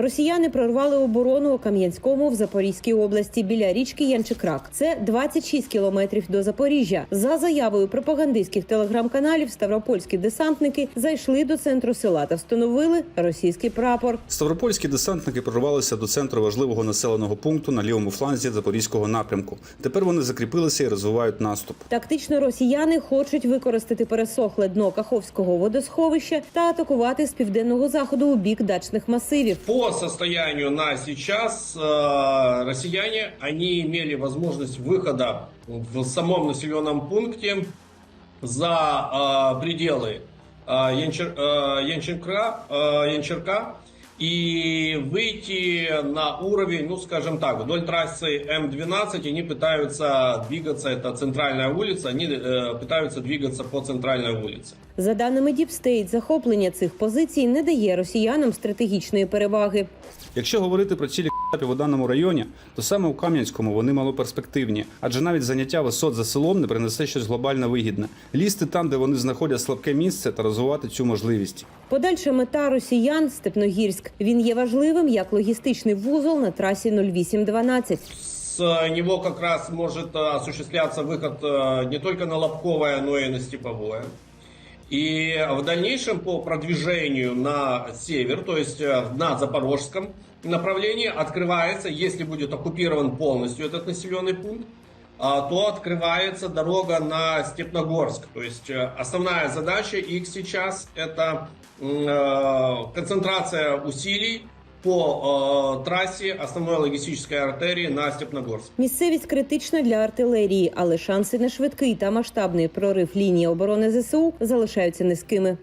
Росіяни прорвали оборону у Кам'янському в Запорізькій області біля річки Янчикрак. Це 26 кілометрів до Запоріжжя. За заявою пропагандистських телеграм-каналів, ставропольські десантники зайшли до центру села та встановили російський прапор. Ставропольські десантники прорвалися до центру важливого населеного пункту на лівому фланзі запорізького напрямку. Тепер вони закріпилися і розвивають наступ. Тактично росіяни хочуть використати пересохле дно Каховського водосховища та атакувати з південного заходу у бік дачних масивів. По состоянию на сейчас э, россияне, они имели возможность выхода в самом населенном пункте за э, пределы э, Янчер- э, Янчерка, э, Янчерка и выйти на уровень, ну скажем так, вдоль трассы М12 они пытаются двигаться, это центральная улица, они э, пытаются двигаться по центральной улице. За даними Діпстейт, захоплення цих позицій не дає росіянам стратегічної переваги. Якщо говорити про цілі КАПів у даному районі, то саме у Кам'янському вони малоперспективні, адже навіть заняття висот за селом не принесе щось глобально вигідне. Лізти там, де вони знаходять слабке місце, та розвивати цю можливість. Подальша мета росіян Степногірськ. Він є важливим як логістичний вузол на трасі 0812. С него как раз может э, осуществляться выход э, не только на Лобковое, но и на Степовое. И в дальнейшем по продвижению на север, то есть э, на Запорожском направлении, открывается, если будет оккупирован полностью этот населенный пункт, а, то открывается дорога на Степногорск. То есть э, основная задача их сейчас это м, э, концентрация усилий по е, трасі основної логістичної артерії на Степногорськ. Місцевість критична для артилерії, але шанси на швидкий та масштабний прорив лінії оборони ЗСУ залишаються низькими.